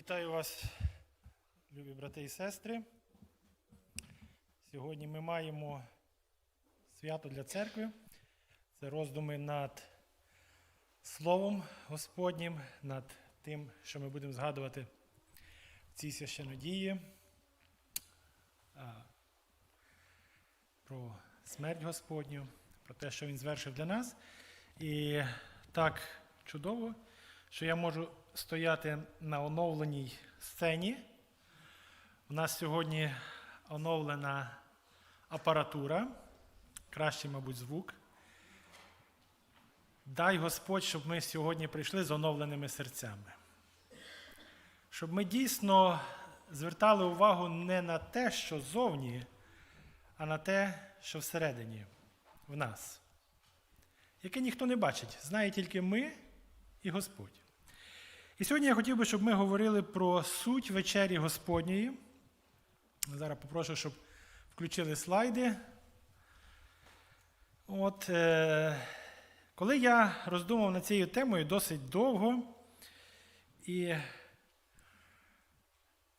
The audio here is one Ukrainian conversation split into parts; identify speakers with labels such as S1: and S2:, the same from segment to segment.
S1: Вітаю вас, любі брати і сестри. Сьогодні ми маємо свято для церкви. Це роздуми над Словом Господнім, над тим, що ми будемо згадувати в цій священодії, про смерть Господню, про те, що Він звершив для нас. І так чудово, що я можу стояти на оновленій сцені. У нас сьогодні оновлена апаратура, краще, мабуть, звук. Дай Господь, щоб ми сьогодні прийшли з оновленими серцями. Щоб ми дійсно звертали увагу не на те, що зовні, а на те, що всередині в нас, яке ніхто не бачить, знає тільки ми і Господь. І сьогодні я хотів би, щоб ми говорили про суть вечері Господньої. Зараз попрошу, щоб включили слайди. От, е, коли я роздумав над цією темою досить довго, і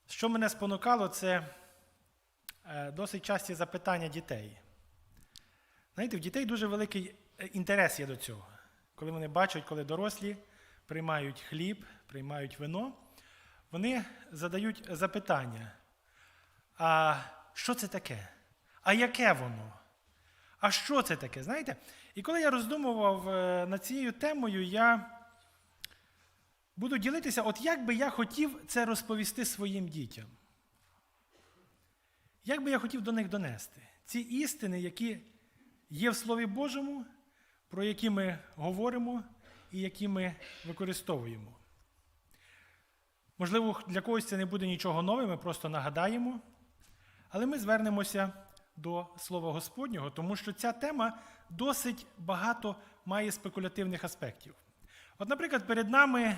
S1: що мене спонукало, це е, досить часті запитання дітей. Знаєте, в дітей дуже великий е, інтерес є до цього. Коли вони бачать, коли дорослі приймають хліб, приймають вино, вони задають запитання: а що це таке? А яке воно? А що це таке? Знаєте? І коли я роздумував е, над цією темою, я буду ділитися, от як би я хотів це розповісти своїм дітям. Як би я хотів до них донести ці істини, які є в Слові Божому, про які ми говоримо і які ми використовуємо. Можливо, для когось це не буде нічого нове, ми просто нагадаємо, але ми звернемося до Слова Господнього, тому що ця тема досить багато має спекулятивних аспектів. От, наприклад, перед нами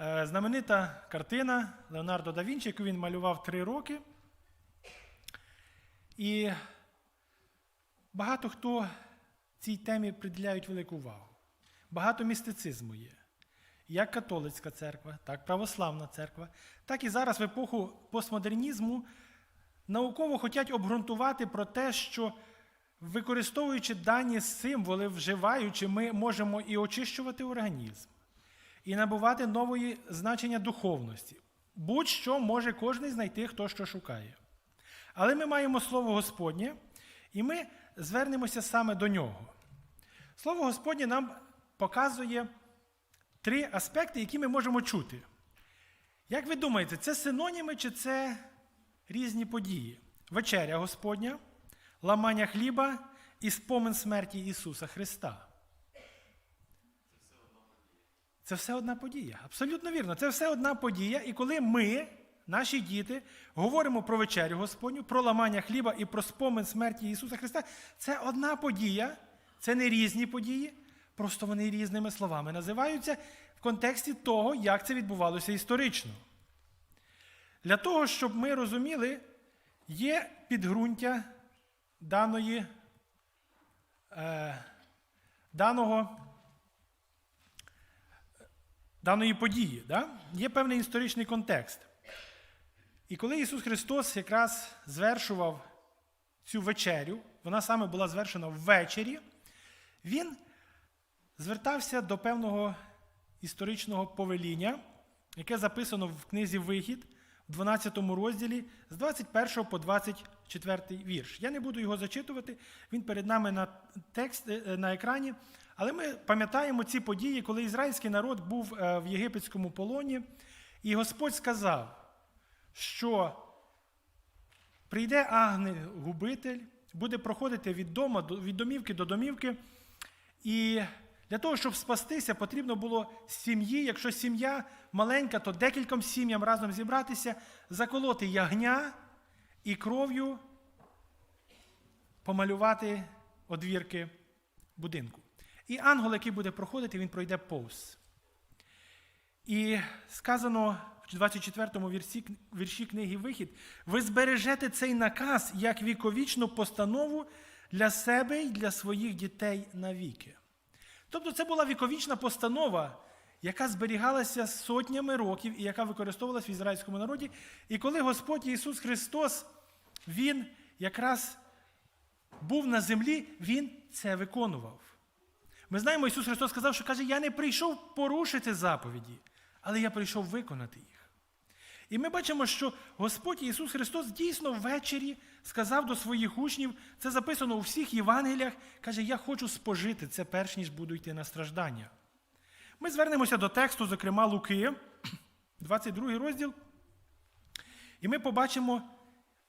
S1: е, знаменита картина Леонардо да Вінчі, яку він малював три роки. І багато хто цій темі приділяють велику увагу. Багато містицизму є. Як католицька церква, так православна церква, так і зараз в епоху постмодернізму науково хочуть обґрунтувати про те, що використовуючи дані символи, вживаючи, ми можемо і очищувати організм, і набувати нової значення духовності. Будь-що може кожен знайти, хто що шукає. Але ми маємо Слово Господнє, і ми звернемося саме до нього. Слово Господнє нам показує три аспекти, які ми можемо чути. Як ви думаєте, це синоніми чи це різні події? Вечеря Господня, ламання хліба і спомин смерті Ісуса Христа. Це все одна подія. Абсолютно вірно. Це все одна подія. І коли ми, наші діти, говоримо про вечерю Господню, про ламання хліба і про спомин смерті Ісуса Христа, це одна подія, це не різні події, просто вони різними словами називаються в контексті того, як це відбувалося історично. Для того, щоб ми розуміли, є підґрунтя даної, е, даного, даної події. Да? Є певний історичний контекст. І коли Ісус Христос якраз звершував цю вечерю, вона саме була звершена ввечері, Він звертався до певного історичного повеління, яке записано в книзі Вихід в 12 розділі з 21 по 24 вірш. Я не буду його зачитувати, він перед нами на, текст, е, на екрані. Але ми пам'ятаємо ці події, коли ізраїльський народ був е, в єгипетському полоні, і Господь сказав, що прийде агнець-губитель, буде проходити від, дома, від домівки до домівки. І для того, щоб спастися, потрібно було сім'ї, якщо сім'я маленька, то декільком сім'ям разом зібратися, заколоти ягня і кров'ю помалювати одвірки будинку. І ангел, який буде проходити, він пройде повз. І сказано в 24 вірші, вірші книги Вихід: ви збережете цей наказ як віковічну постанову для себе і для своїх дітей навіки. Тобто це була віковічна постанова, яка зберігалася сотнями років і яка використовувалась в ізраїльському народі. І коли Господь Ісус Христос, Він якраз був на землі, Він це виконував. Ми знаємо, Ісус Христос сказав, що каже, я не прийшов порушити заповіді, але я прийшов виконати їх. І ми бачимо, що Господь Ісус Христос дійсно ввечері сказав до своїх учнів, це записано у всіх Євангеліях, каже, я хочу спожити це перш ніж буду йти на страждання. Ми звернемося до тексту, зокрема Луки, 22 розділ, і ми побачимо,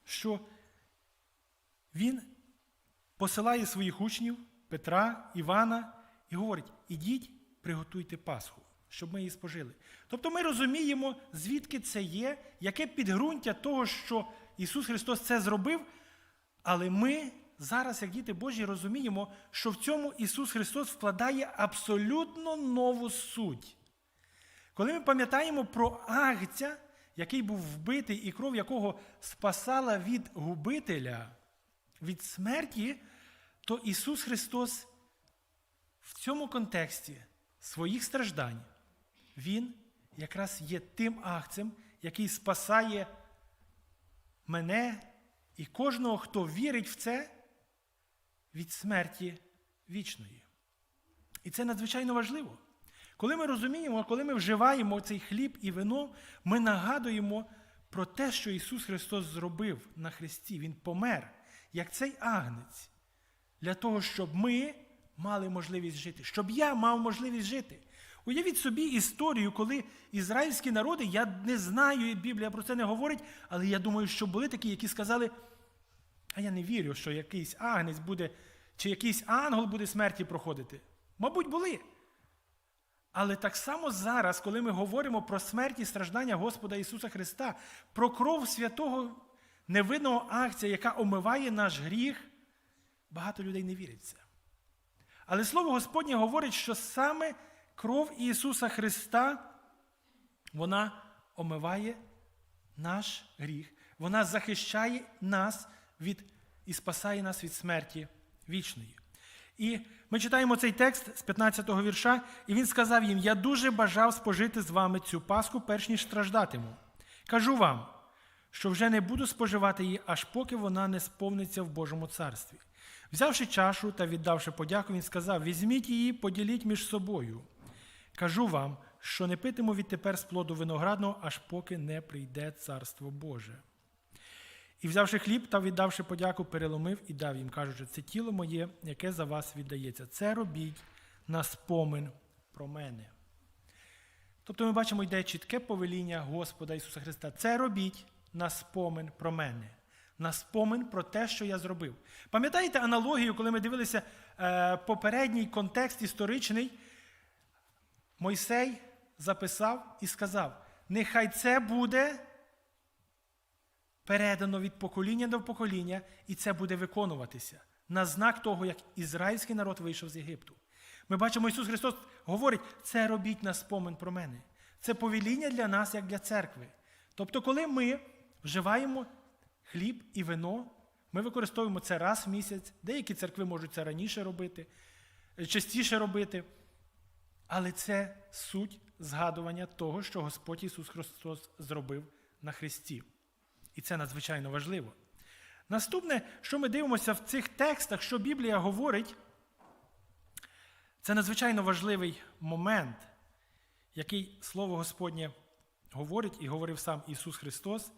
S1: що він посилає своїх учнів Петра, Івана і говорить: ідіть, приготуйте Пасху, щоб ми її спожили. Тобто ми розуміємо, звідки це є, яке підґрунтя того, що Ісус Христос це зробив, але ми зараз, як діти Божі, розуміємо, що в цьому Ісус Христос вкладає абсолютно нову суть. Коли ми пам'ятаємо про агця, який був вбитий і кров якого спасала від губителя, від смерті, то Ісус Христос в цьому контексті своїх страждань, Він якраз є тим агцем, який спасає мене і кожного, хто вірить в це, від смерті вічної. І це надзвичайно важливо. Коли ми розуміємо, коли ми вживаємо цей хліб і вино, ми нагадуємо про те, що Ісус Христос зробив на Христі. Він помер, як цей агнець, для того, щоб ми мали можливість жити, щоб я мав можливість жити. Уявіть собі історію, коли ізраїльські народи, я не знаю, і Біблія про це не говорить, але я думаю, що були такі, які сказали, а я не вірю, що якийсь агнець буде, чи якийсь ангел буде смерті проходити. Мабуть, були. Але так само зараз, коли ми говоримо про смерть і страждання Господа Ісуса Христа, про кров святого невинного акція, яка омиває наш гріх, багато людей не вірять в це. Але Слово Господнє говорить, що саме кров Ісуса Христа, вона омиває наш гріх, вона захищає нас від і спасає нас від смерті вічної. І ми читаємо цей текст з 15-го вірша, і він сказав їм: Я дуже бажав спожити з вами цю Пасху, перш ніж страждатиму. Кажу вам, що вже не буду споживати її, аж поки вона не сповниться в Божому царстві. Взявши чашу та віддавши подяку, він сказав: Візьміть її, поділіть між собою. Кажу вам, що не питиму відтепер з плоду виноградного, аж поки не прийде царство Боже. І взявши хліб та віддавши подяку, переломив і дав їм, кажучи, це тіло моє, яке за вас віддається. Це робіть на спомин про мене. Тобто ми бачимо, йде чітке повеління Господа Ісуса Христа. Це робіть на спомин про мене, на спомин про те, що я зробив. Пам'ятаєте аналогію, коли ми дивилися е, попередній контекст історичний? Мойсей записав і сказав: нехай це буде передано від покоління до покоління, і це буде виконуватися на знак того, як ізраїльський народ вийшов з Єгипту. Ми бачимо, Ісус Христос говорить, це робіть на спомин про мене. Це повеління для нас, як для церкви. Тобто, коли ми вживаємо хліб і вино, ми використовуємо це раз в місяць. Деякі церкви можуть це раніше робити, частіше робити. Але це суть згадування того, що Господь Ісус Христос зробив на Христі. І це надзвичайно важливо. Наступне, що ми дивимося в цих текстах, що Біблія говорить, це надзвичайно важливий момент, який Слово Господнє говорить і говорив сам Ісус Христос.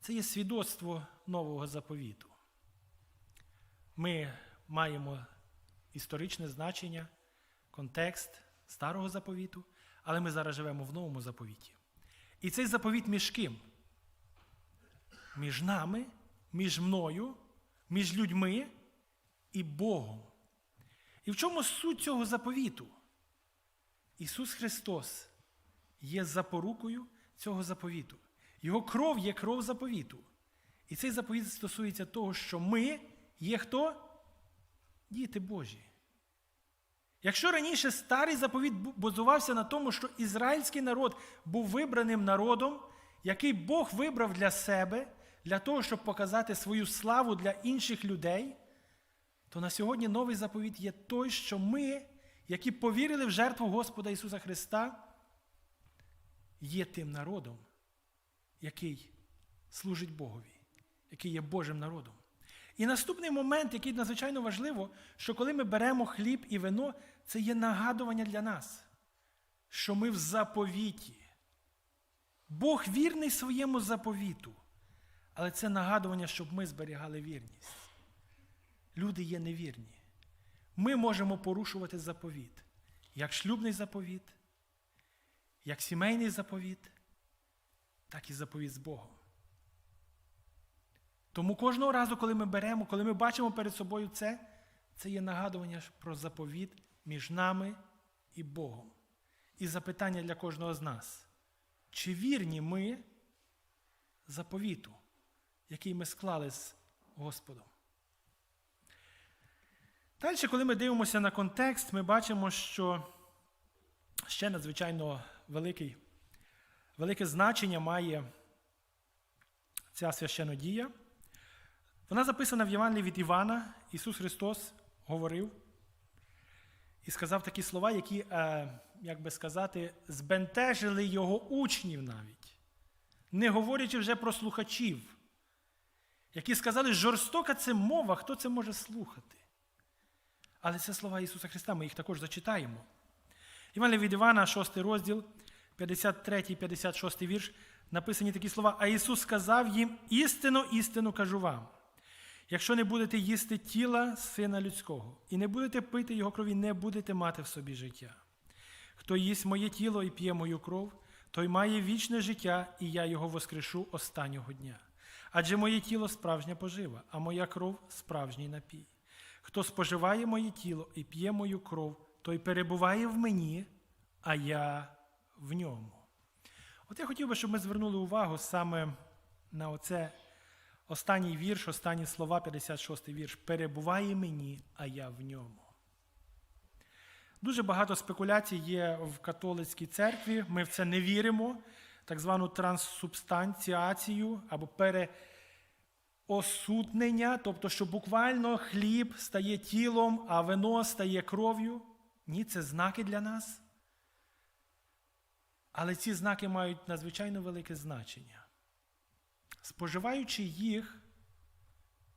S1: Це є свідоцтво нового заповіту. Ми маємо історичне значення, контекст старого заповіту, але ми зараз живемо в новому заповіті. І цей заповіт між ким? Між нами, між мною, між людьми і Богом. І в чому суть цього заповіту? Ісус Христос є запорукою цього заповіту. Його кров є кров заповіту. І цей заповіт стосується того, що ми є хто? Діти Божі. Якщо раніше старий заповіт базувався на тому, що ізраїльський народ був вибраним народом, який Бог вибрав для себе, для того, щоб показати свою славу для інших людей, то на сьогодні новий заповіт є той, що ми які повірили в жертву Господа Ісуса Христа, є тим народом, який служить Богові, який є Божим народом. І наступний момент, який надзвичайно важливо, що коли ми беремо хліб і вино, це є нагадування для нас, що ми в заповіті. Бог вірний своєму заповіту, але це нагадування, щоб ми зберігали вірність. Люди є невірні. Ми можемо порушувати заповіт, як шлюбний заповіт, як сімейний заповіт, так і заповіт з Богом. Тому кожного разу, коли ми беремо, коли ми бачимо перед собою це, це є нагадування про заповіт між нами і Богом. І запитання для кожного з нас. Чи вірні ми заповіту, який ми склали з Господом? Далі, коли ми дивимося на контекст, ми бачимо, що ще надзвичайно великий, велике значення має ця священодія. Вона записана в Євангелії від Івана. Ісус Христос говорив і сказав такі слова, які, е, як би сказати, збентежили його учнів навіть, не говорячи вже про слухачів, які сказали, жорстока це мова, хто це може слухати. Але це слова Ісуса Христа, ми їх також зачитаємо. Івангелія від Івана, 6 розділ, 53, 56 вірш, написані такі слова. А Ісус сказав їм: істину, істину кажу вам. Якщо не будете їсти тіла Сина Людського і не будете пити Його крові, не будете мати в собі життя. Хто їсть моє тіло і п'є мою кров, той має вічне життя, і я його воскрешу останнього дня. Адже моє тіло справжня пожива, а моя кров справжній напій. Хто споживає моє тіло і п'є мою кров, той перебуває в мені, а я в ньому. От я хотів би, щоб ми звернули увагу саме на оце останній вірш, останні слова, 56 вірш. Перебуває мені, а я в ньому. Дуже багато спекуляцій є в католицькій церкві. Ми в це не віримо, так звану транссубстанціацію або переосутнення, тобто, що буквально хліб стає тілом, а вино стає кров'ю. Ні, це знаки для нас. Але ці знаки мають надзвичайно велике значення. Споживаючи їх,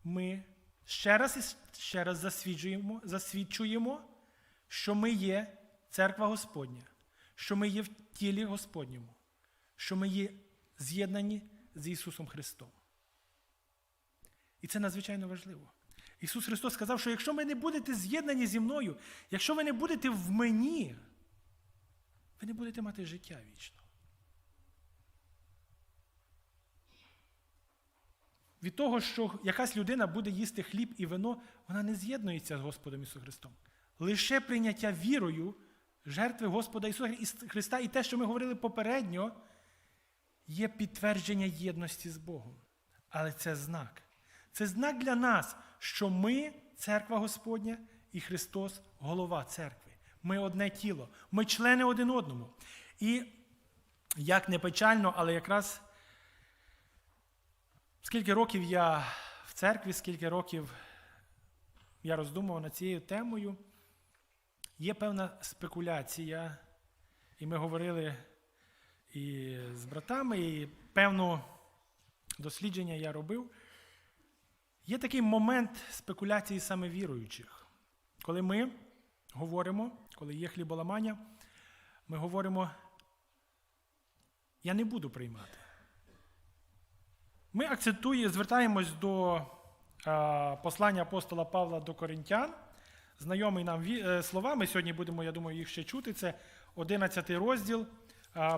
S1: ми ще раз і ще раз засвідчуємо, засвідчуємо, що ми є церква Господня, що ми є в тілі Господньому, що ми є з'єднані з Ісусом Христом. І це надзвичайно важливо. Ісус Христос сказав, що якщо ви не будете з'єднані зі мною, якщо ви не будете в мені, ви не будете мати життя вічно. Від того, що якась людина буде їсти хліб і вино, вона не з'єднується з Господом Ісусом Христом. Лише прийняття вірою жертви Господа Ісуса Христа і те, що ми говорили попередньо, є підтвердження єдності з Богом. Але це знак. Це знак для нас, що ми церква Господня і Христос голова церкви. Ми одне тіло, ми члени один одному. І як не печально, але якраз скільки років я в церкві, скільки років я роздумував над цією темою, є певна спекуляція, і ми говорили і з братами, і певне дослідження я робив. Є такий момент спекуляції саме віруючих, коли ми говоримо, коли є хліболамання, ми говоримо, я не буду приймати. Ми акцентуємо, звертаємось до послання апостола Павла до Коринтян. Знайомий нам е, слова. Ми сьогодні будемо, я думаю, їх ще чути. Це 11 розділ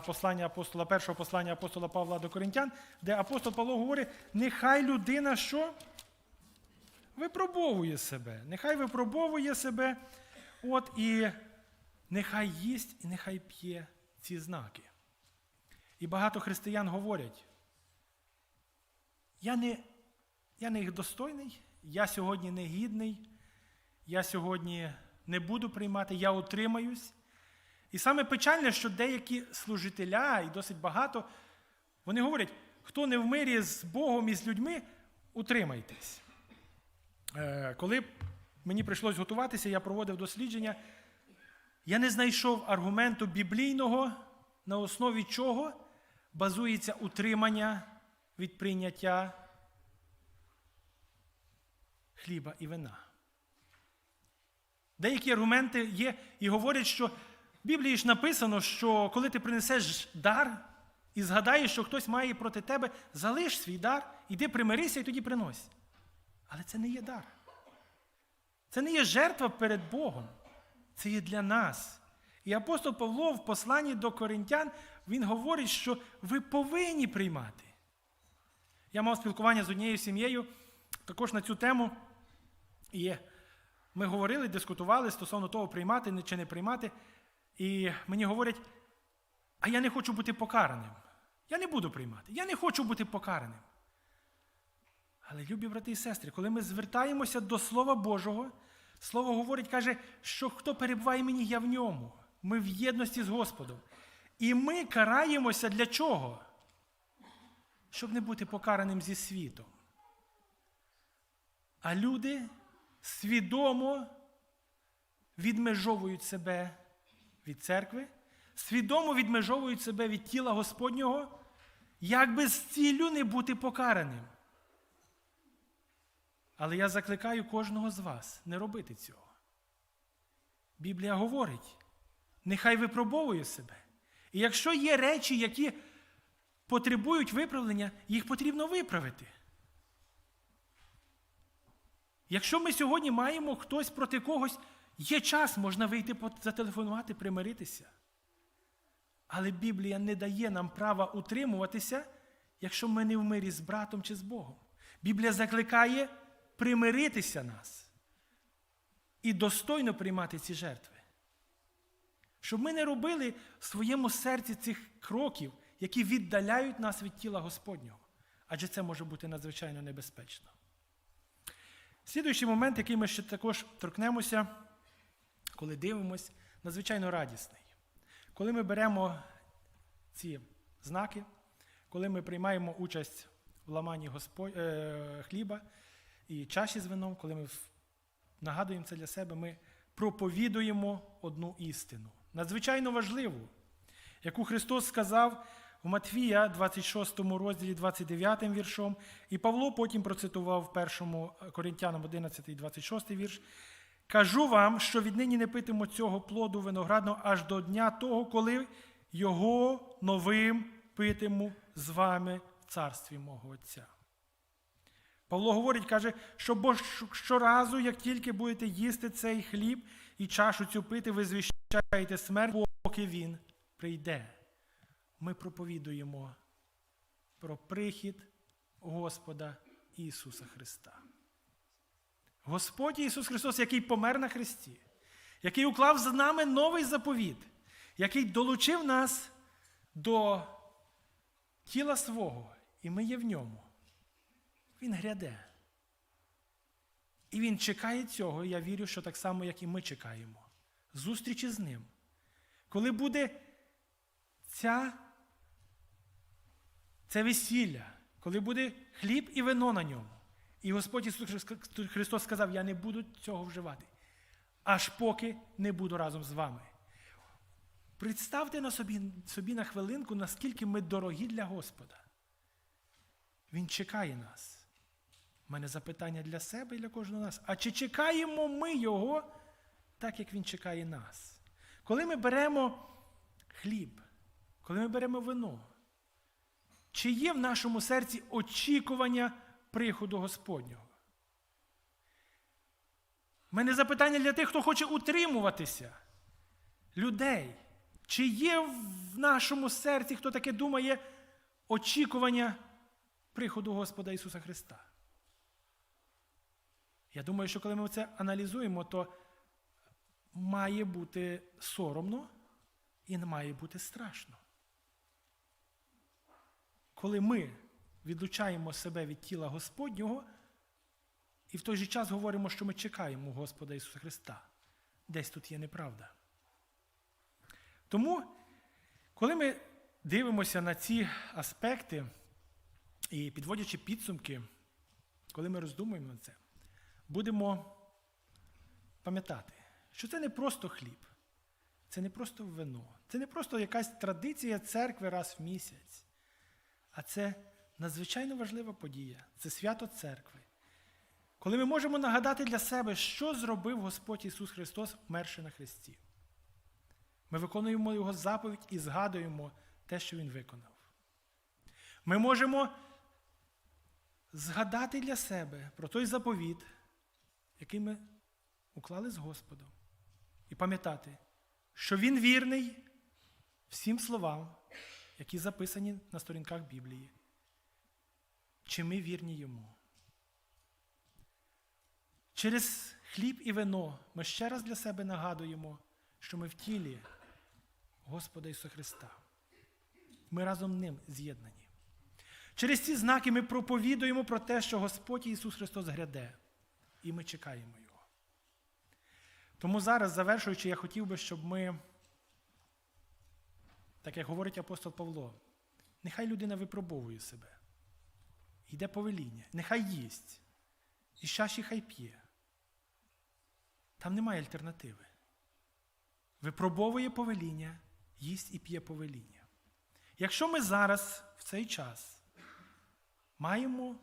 S1: послання апостола, першого послання апостола Павла до Коринтян, де апостол Павло говорить: нехай людина що? Випробовує себе. Нехай випробовує себе. От і нехай їсть і нехай п'є ці знаки. І багато християн говорять, я не, я не їх достойний, я сьогодні не гідний, я сьогодні не буду приймати, я утримаюсь. І саме печальне, що деякі служителя, і досить багато, вони говорять, хто не в мирі з Богом і з людьми, утримайтесь. Е, Коли мені прийшлось готуватися, я проводив дослідження. Я не знайшов аргументу біблійного, на основі чого базується утримання від прийняття хліба і вина. Деякі аргументи є і говорять, що в Біблії ж написано, що коли ти принесеш дар і згадаєш, що хтось має проти тебе, залиш свій дар, іди примирися і тоді принось. Але це не є дар. Це не є жертва перед Богом. Це є для нас. І апостол Павло в посланні до коринтян він говорить, що ви повинні приймати. Я мав спілкування з однією сім'єю також на цю тему. І ми говорили, дискутували стосовно того, приймати чи не приймати. І мені говорять, а я не хочу бути покараним. Я не буду приймати. Я не хочу бути покараним. Але, любі брати і сестри, коли ми звертаємося до Слова Божого, Слово говорить, каже, що хто перебуває мені, я в ньому. Ми в єдності з Господом. І ми караємося для чого? Щоб не бути покараним зі світом. А люди свідомо відмежовують себе від церкви, свідомо відмежовують себе від тіла Господнього, як би з ціллю не бути покараним. Але я закликаю кожного з вас не робити цього. Біблія говорить, нехай випробовує себе. І якщо є речі, які потребують виправлення, їх потрібно виправити. Якщо ми сьогодні маємо хтось проти когось, є час, можна вийти зателефонувати, примиритися. Але Біблія не дає нам права утримуватися, якщо ми не в мирі з братом чи з Богом. Біблія закликає примиритися нас і достойно приймати ці жертви. Щоб ми не робили в своєму серці цих кроків, які віддаляють нас від тіла Господнього. Адже це може бути надзвичайно небезпечно. Слідуючий момент, який ми ще також торкнемося, коли дивимося, надзвичайно радісний. Коли ми беремо ці знаки, коли ми приймаємо участь в ламанні Господь, е, хліба і чаші з вином, коли ми нагадуємо це для себе, ми проповідуємо одну істину. Надзвичайно важливу, яку Христос сказав в Матвія, 26 розділі, 29 віршом, і Павло потім процитував в 1 Коринтянам 11, 26 вірш. Кажу вам, що віднині не питиму цього плоду виноградного аж до дня того, коли його новим питиму з вами в царстві мого Отця. Павло говорить, каже, що бо щоразу, як тільки будете їсти цей хліб і чашу цю пити, ви звіщаєте смерть, поки він прийде. Ми проповідуємо про прихід Господа Ісуса Христа. Господь Ісус Христос, який помер на Христі, який уклав з нами новий заповіт, який долучив нас до тіла свого, і ми є в ньому. Він гряде. І він чекає цього, і я вірю, що так само, як і ми чекаємо. Зустрічі з ним. Коли буде ця, це весілля, коли буде хліб і вино на ньому. І Господь Ісус Христос сказав: Я не буду цього вживати, аж поки не буду разом з вами. Представте на собі, собі на хвилинку, наскільки ми дорогі для Господа. Він чекає нас. У мене запитання для себе і для кожного нас. А чи чекаємо ми Його так, як Він чекає нас? Коли ми беремо хліб, коли ми беремо вино, чи є в нашому серці очікування приходу Господнього? У мене запитання для тих, хто хоче утримуватися, людей. Чи є в нашому серці, хто таке думає, очікування приходу Господа Ісуса Христа? Я думаю, що коли ми це аналізуємо, то має бути соромно і не має бути страшно. Коли ми відлучаємо себе від тіла Господнього і в той же час говоримо, що ми чекаємо Господа Ісуса Христа, десь тут є неправда. Тому, коли ми дивимося на ці аспекти і підводячи підсумки, коли ми роздумуємо на це, будемо пам'ятати, що це не просто хліб, це не просто вино, це не просто якась традиція церкви раз в місяць, а це надзвичайно важлива подія, це свято церкви. Коли ми можемо нагадати для себе, що зробив Господь Ісус Христос, вмерши на Христі. Ми виконуємо Його заповідь і згадуємо те, що Він виконав. Ми можемо згадати для себе про той заповіт, який ми уклали з Господом, і пам'ятати, що Він вірний всім словам, які записані на сторінках Біблії. Чи ми вірні йому? Через хліб і вино ми ще раз для себе нагадуємо, що ми в тілі Господа Ісуса Христа. Ми разом ним з'єднані. Через ці знаки ми проповідуємо про те, що Господь Ісус Христос гряде, і ми чекаємо Його. Тому зараз, завершуючи, я хотів би, щоб ми, так як говорить апостол Павло, нехай людина випробовує себе. Йде повеління, нехай їсть, і чаші хай п'є. Там немає альтернативи. Випробовує повеління, їсть і п'є повеління. Якщо ми зараз, в цей час, маємо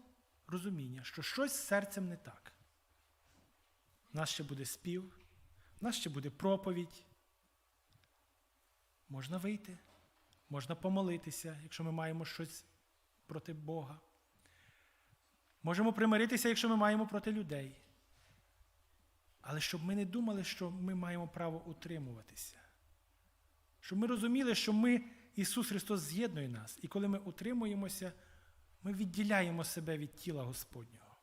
S1: розуміння, що щось з серцем не так, у нас ще буде спів, у нас ще буде проповідь, можна вийти, можна помолитися, якщо ми маємо щось проти Бога. Можемо примиритися, якщо ми маємо проти людей. Але щоб ми не думали, що ми маємо право утримуватися. Щоб ми розуміли, що ми, Ісус Христос з'єднує нас. І коли ми утримуємося, ми відділяємо себе від тіла Господнього.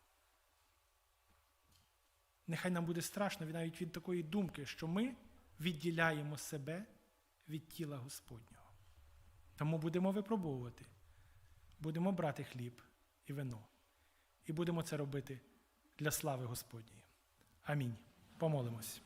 S1: Нехай нам буде страшно навіть від такої думки, що ми відділяємо себе від тіла Господнього. Тому будемо випробовувати, будемо брати хліб і вино. І будемо це робити для слави Господньої. Амінь. Помолимось.